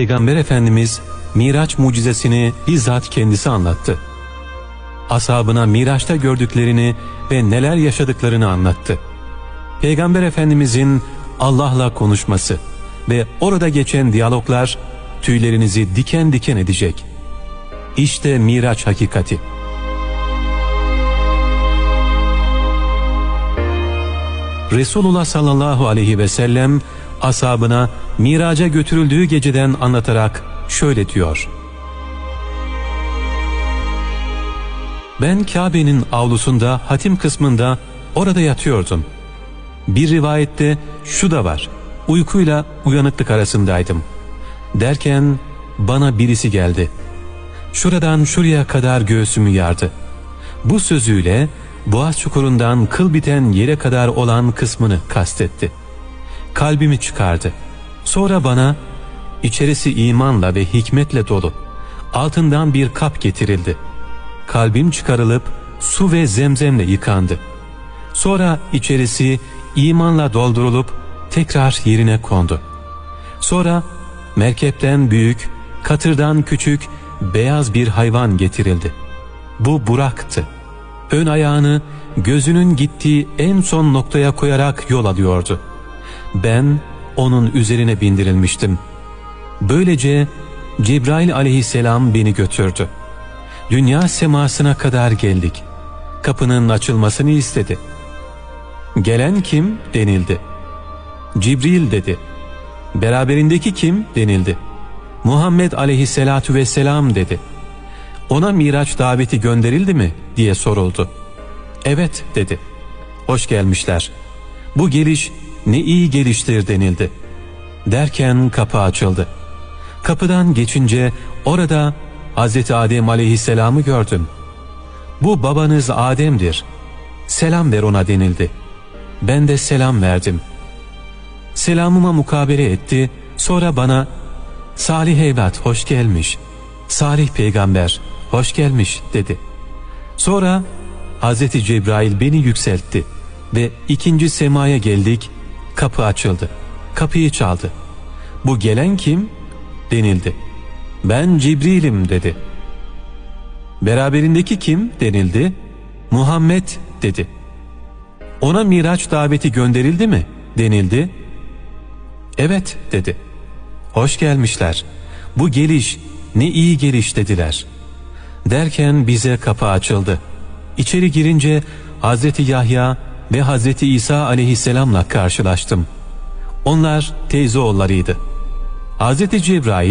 Peygamber Efendimiz Miraç mucizesini bizzat kendisi anlattı. Ashabına Miraç'ta gördüklerini ve neler yaşadıklarını anlattı. Peygamber Efendimizin Allah'la konuşması ve orada geçen diyaloglar tüylerinizi diken diken edecek. İşte Miraç hakikati. Resulullah sallallahu aleyhi ve sellem ashabına miraca götürüldüğü geceden anlatarak şöyle diyor. Ben Kabe'nin avlusunda hatim kısmında orada yatıyordum. Bir rivayette şu da var. Uykuyla uyanıklık arasındaydım. Derken bana birisi geldi. Şuradan şuraya kadar göğsümü yardı. Bu sözüyle boğaz çukurundan kıl biten yere kadar olan kısmını kastetti. Kalbimi çıkardı. Sonra bana içerisi imanla ve hikmetle dolu altından bir kap getirildi. Kalbim çıkarılıp su ve zemzemle yıkandı. Sonra içerisi imanla doldurulup tekrar yerine kondu. Sonra merkepten büyük, katırdan küçük, beyaz bir hayvan getirildi. Bu Burak'tı. Ön ayağını gözünün gittiği en son noktaya koyarak yol alıyordu. Ben onun üzerine bindirilmiştim. Böylece Cebrail aleyhisselam beni götürdü. Dünya semasına kadar geldik. Kapının açılmasını istedi. Gelen kim denildi. Cibril dedi. Beraberindeki kim denildi. Muhammed aleyhisselatu vesselam dedi. Ona Miraç daveti gönderildi mi diye soruldu. Evet dedi. Hoş gelmişler. Bu geliş ne iyi geliştir denildi. Derken kapı açıldı. Kapıdan geçince orada Hz. Adem aleyhisselamı gördüm. Bu babanız Adem'dir. Selam ver ona denildi. Ben de selam verdim. Selamıma mukabele etti. Sonra bana Salih evlat hoş gelmiş. Salih peygamber hoş gelmiş dedi. Sonra Hz. Cebrail beni yükseltti ve ikinci semaya geldik. Kapı açıldı. Kapıyı çaldı. Bu gelen kim? denildi. Ben Cibril'im dedi. Beraberindeki kim denildi. Muhammed dedi. Ona Miraç daveti gönderildi mi denildi. Evet dedi. Hoş gelmişler. Bu geliş ne iyi geliş dediler. Derken bize kapı açıldı. İçeri girince Hazreti Yahya ve Hazreti İsa aleyhisselamla karşılaştım. Onlar teyze oğullarıydı. Hazreti Cebrail